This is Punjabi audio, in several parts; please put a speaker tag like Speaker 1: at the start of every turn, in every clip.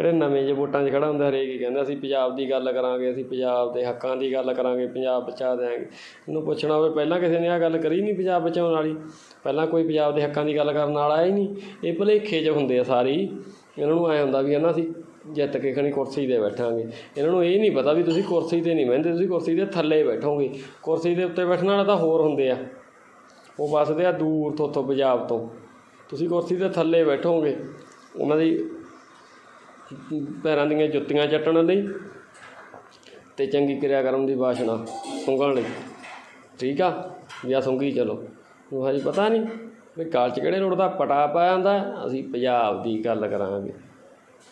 Speaker 1: ਕਿਹੜੇ ਨਵੇਂ ਜੇ ਵੋਟਾਂ 'ਚ ਖੜਾ ਹੁੰਦਾ, ਹਰੇਕ ਹੀ ਕਹਿੰਦਾ ਅਸੀਂ ਪੰਜਾਬ ਦੀ ਗੱਲ ਕਰਾਂਗੇ, ਅਸੀਂ ਪੰਜਾਬ ਦੇ ਹੱਕਾਂ ਦੀ ਗੱਲ ਕਰਾਂਗੇ, ਪੰਜਾਬ ਬਚਾ ਦਿਆਂਗੇ। ਇਹਨੂੰ ਪੁੱਛਣਾ ਹੋਵੇ, ਪਹਿਲਾਂ ਕਿਸੇ ਨੇ ਆ ਗੱਲ ਕਰੀ ਨਹੀਂ ਪੰਜਾਬ ਬਚਾਉਣ ਵਾਲੀ? ਪਹਿਲਾਂ ਕੋਈ ਪੰਜਾਬ ਦੇ ਹੱਕਾਂ ਦੀ ਗੱਲ ਕਰਨ ਵਾਲਾ ਹੀ ਨਹੀਂ। ਇਹ ਭੁਲੇਖੇ 'ਚ ਹੁੰਦੇ ਆ ਸਾਰੇ ਇਹਨਾਂ ਨੂੰ ਐ ਹੁੰਦਾ ਵੀ ਹਨਾ ਅਸੀਂ ਜਿੱਤ ਕੇ ਖਣੀ ਕੁਰਸੀ ਤੇ ਬੈਠਾਂਗੇ। ਇਹਨਾਂ ਨੂੰ ਇਹ ਨਹੀਂ ਪਤਾ ਵੀ ਤੁਸੀਂ ਕੁਰਸੀ ਤੇ ਨਹੀਂ ਬਹਿੰਦੇ, ਤੁਸੀਂ ਕੁਰਸੀ ਦੇ ਥੱਲੇ ਬੈਠੋਗੇ। ਕੁਰਸੀ ਦੇ ਉੱਤੇ ਬੈਠਣ ਵਾਲਾ ਤਾਂ ਹੋਰ ਹੁੰਦੇ ਆ। ਉਹ ਵੱਸਦੇ ਆ ਦੂਰ ਤੋਂ ਉੱਥੋਂ ਪੰਜਾਬ ਤੋਂ। ਤੁਸੀਂ ਕੁਰਸੀ ਦੇ ਥੱਲੇ ਬੈਠੋਗੇ, ਉਹਨਾਂ ਦੀ ਪੈਰਾਂ ਦੀਆਂ ਜੁੱਤੀਆਂ ਚੱਟਣ ਲਈ ਤੇ ਚੰਗੀ ਕਿਰਿਆ ਕਰਮ ਦੀ ਬਾਸ਼ਨਾ ਸੁੰਘਣ ਲਈ। ਠੀਕ ਆ? ਜਾਂ ਸੁੰਘੀ ਚਲੋ। ਉਹ ਹਜੇ ਪਤਾ ਨਹੀਂ ਵੀ ਕਾਲ 'ਚ ਕਿਹੜੇ ਰੋਡ ਦਾ ਪਟਾ ਪਾਇਆ ਜਾਂਦਾ ਅਸੀਂ ਪੰਜਾਬ ਦੀ ਗੱਲ ਕਰਾਂਗੇ।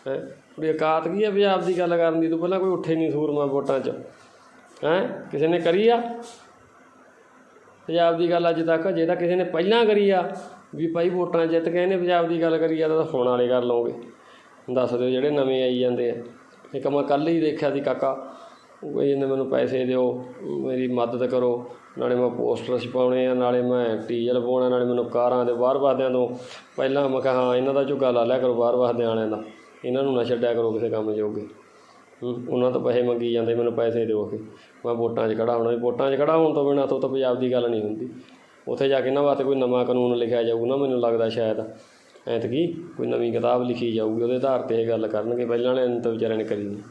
Speaker 1: ਹੈ? ਵੀ ਔਕਾਤ ਕੀ ਹੈ ਪੰਜਾਬ ਦੀ ਗੱਲ ਕਰਨ ਦੀ? ਤੂੰ ਪਹਿਲਾਂ ਕੋਈ ਉੱਠੇ ਨਹੀਂ ਸੂਰਮਾ ਵੋਟਾਂ 'ਚ। ਹੈ? ਕਿਸੇ ਨੇ ਕਰੀ ਆ? ਪੰਜਾਬ ਦੀ ਗੱਲ ਅੱਜ ਤੱਕ, ਜੇ ਤਾਂ ਕਿਸੇ ਨੇ ਪਹਿਲਾਂ ਕਰੀ ਆ, ਵੀ ਭਾਈ ਵੋਟਾਂ ਜਿੱਤ ਕੇ ਇਹਨੇ ਪੰਜਾਬ ਦੀ ਗੱਲ ਕਰੀ ਆ, ਤਾਂ ਹੁਣ ਵਾਲੇ ਕਰ ਲਓਗੇ ਦੱਸ ਦਿਓ ਜਿਹੜੇ ਨਵੇਂ ਆਈ ਜਾਂਦੇ ਆ। ਇੱਕ ਮੈਂ ਕੱਲ੍ਹ ਹੀ ਦੇਖਿਆ ਸੀ ਕਾਕਾ ਉਹ ਇਹਨੇ ਮੈਨੂੰ ਪੈਸੇ ਦਿਓ ਮੇਰੀ ਮਦਦ ਕਰੋ ਨਾਲੇ ਮੈਂ ਪੋਸਟਰ ਛਪਾਉਣੇ ਆ ਨਾਲੇ ਮੈਂ ਡੀਜ਼ਲ ਪਾਉਣਾ ਨਾਲੇ ਮੈਨੂੰ ਕਾਰਾਂ ਦੇ ਬਾਹਰ ਵਾਦਿਆਂ ਤੋਂ। ਪਹਿਲਾਂ ਮੈਂ ਕਿਹਾ ਹਾਂ ਇਹਨਾਂ ਦਾ ਝੁੱਗਾ ਲਾ ਲਿਆ ਕਰੋ ਬਾਹਰ ਵਾਦਿਆਂ ਵਾਲਿਆਂ ਦਾ। ਇਹਨਾਂ ਨੂੰ ਨਾ ਛੱਡਿਆ ਕਰੋ ਕਿਸੇ ਕੰਮ ਜੋਗੇ। ਹੂੰ, ਉਹਨਾਂ ਤੋਂ ਪੈਸੇ ਮੰਗੀ ਜਾਂਦੇ ਮੈਨੂੰ ਪੈਸੇ ਦਿਓ ਕਿ। ਮੈਂ ਵੋਟਾਂ 'ਚ ਖੜਾ ਹੋਣਾ ਵੋਟਾਂ 'ਚ ਖੜਾ ਹੋਣ ਤੋਂ ਬਿਨਾਂ ਤੋਂ ਤਾਂ ਪੰਜਾਬ ਦੀ ਗੱਲ ਨਹੀਂ ਹੁੰਦੀ। ਉੱਥੇ ਜਾ ਕੇ ਇਹਨਾਂ ਵਾਸਤੇ ਕੋਈ ਨਵਾਂ ਕਾਨੂੰਨ ਲਿਖਿਆ ਜਾਊ ਨਾ ਮੈਨੂੰ ਲੱਗਦਾ ਸ਼ਾਇਦ। ਐਤਕੀ ਕੋਈ ਨਵੀਂ ਕਿਤਾਬ ਲਿਖੀ ਜਾਊਗੀ, ਉਹਦੇ ਆਧਾਰ ਤੇ ਇਹ ਗੱਲ ਕਰਨਗੇ, ਪਹਿਲਾਂ ਵਾਲਿਆਂ ਨੇ ਤਾਂ ਵਿਚਾਰਿਆਂ ਨੇ ਕਰੀ ਨਹੀਂ